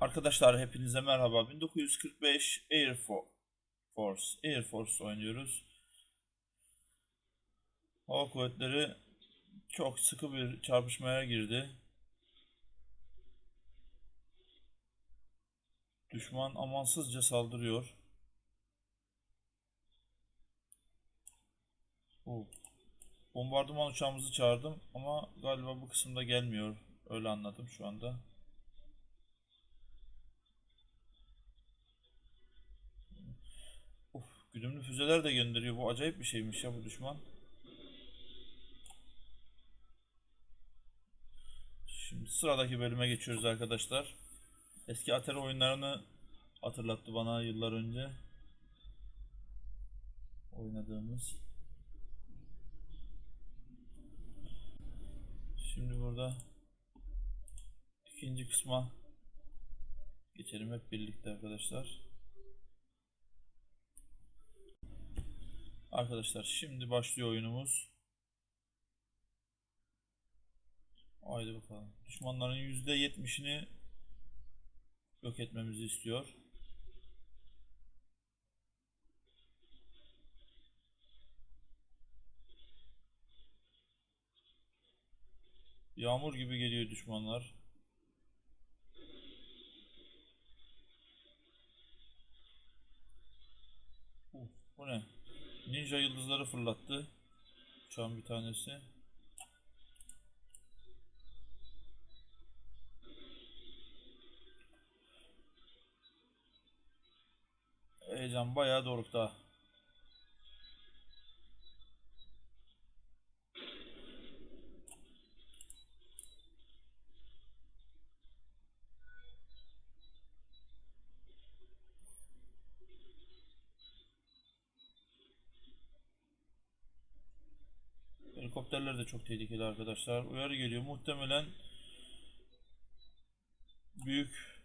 Arkadaşlar hepinize merhaba. 1945 Air Fo- Force, Air Force oynuyoruz. Hava kuvvetleri çok sıkı bir çarpışmaya girdi. Düşman amansızca saldırıyor. Oo. Bombardıman uçağımızı çağırdım ama galiba bu kısımda gelmiyor. Öyle anladım şu anda. Güdümlü füzeler de gönderiyor. Bu acayip bir şeymiş ya bu düşman. Şimdi sıradaki bölüme geçiyoruz arkadaşlar. Eski Atari oyunlarını hatırlattı bana yıllar önce. Oynadığımız. Şimdi burada ikinci kısma geçelim hep birlikte arkadaşlar. Arkadaşlar şimdi başlıyor oyunumuz. Haydi bakalım. Düşmanların %70'ini yok etmemizi istiyor. Yağmur gibi geliyor düşmanlar. Uf, bu ne? Ninja yıldızları fırlattı. Uçağın bir tanesi. Heyecan bayağı dorukta. Helikopterler de çok tehlikeli arkadaşlar. Uyarı geliyor. Muhtemelen büyük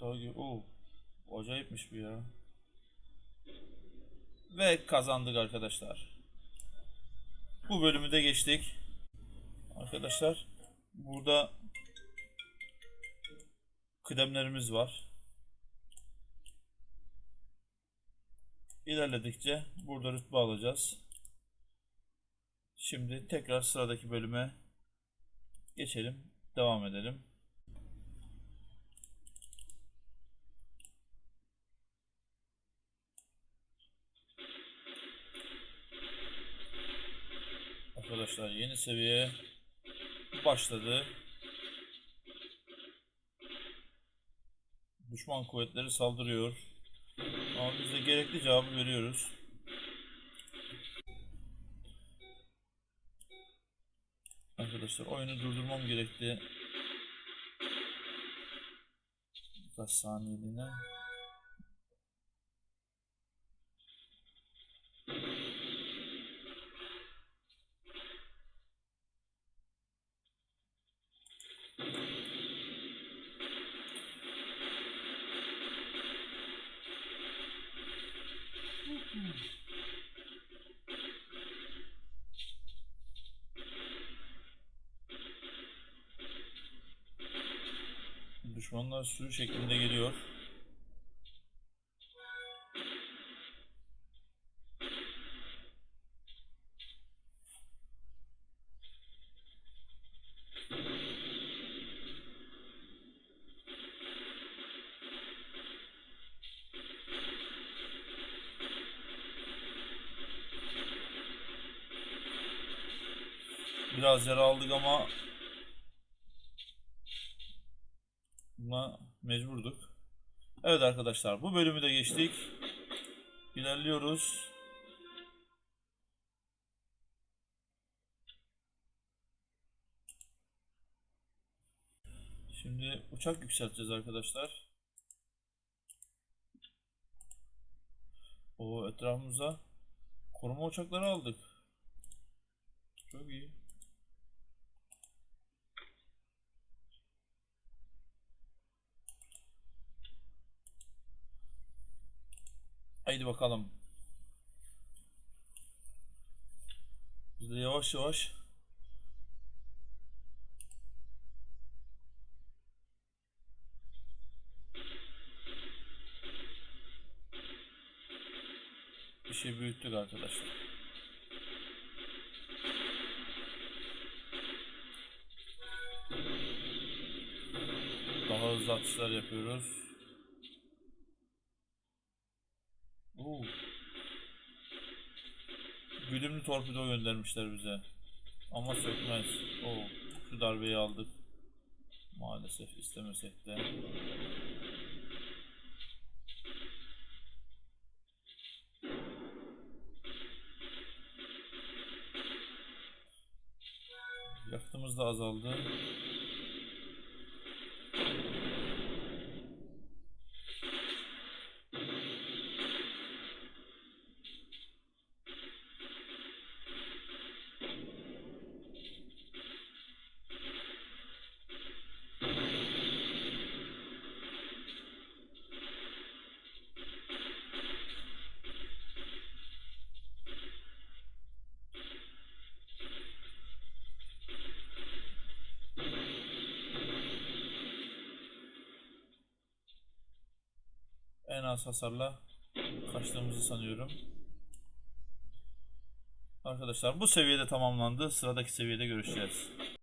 daha gibi. Oo, acayipmiş bu ya. Ve kazandık arkadaşlar. Bu bölümü de geçtik. Arkadaşlar burada kıdemlerimiz var. İlerledikçe burada rütbe alacağız. Şimdi tekrar sıradaki bölüme geçelim. Devam edelim. Arkadaşlar yeni seviye başladı. Düşman kuvvetleri saldırıyor. Ama biz de gerekli cevabı veriyoruz. Arkadaşlar oyunu durdurmam gerekti. Birkaç saniyeliğine. Düşmanlar sürü şeklinde geliyor. Biraz yara aldık ama buna mecburduk. Evet arkadaşlar bu bölümü de geçtik. İlerliyoruz. Şimdi uçak yükselteceğiz arkadaşlar. O etrafımıza koruma uçakları aldık. Çok iyi. Haydi bakalım. Biz de yavaş yavaş işi şey büyüttük arkadaşlar. Daha hızlı atışlar yapıyoruz. Oo. Güdümlü torpido göndermişler bize. Ama sökmez. Oo. Şu darbeyi aldık. Maalesef istemesek de. Yakıtımız da azaldı. En az hasarla kaçtığımızı sanıyorum. Arkadaşlar bu seviyede tamamlandı. Sıradaki seviyede görüşeceğiz.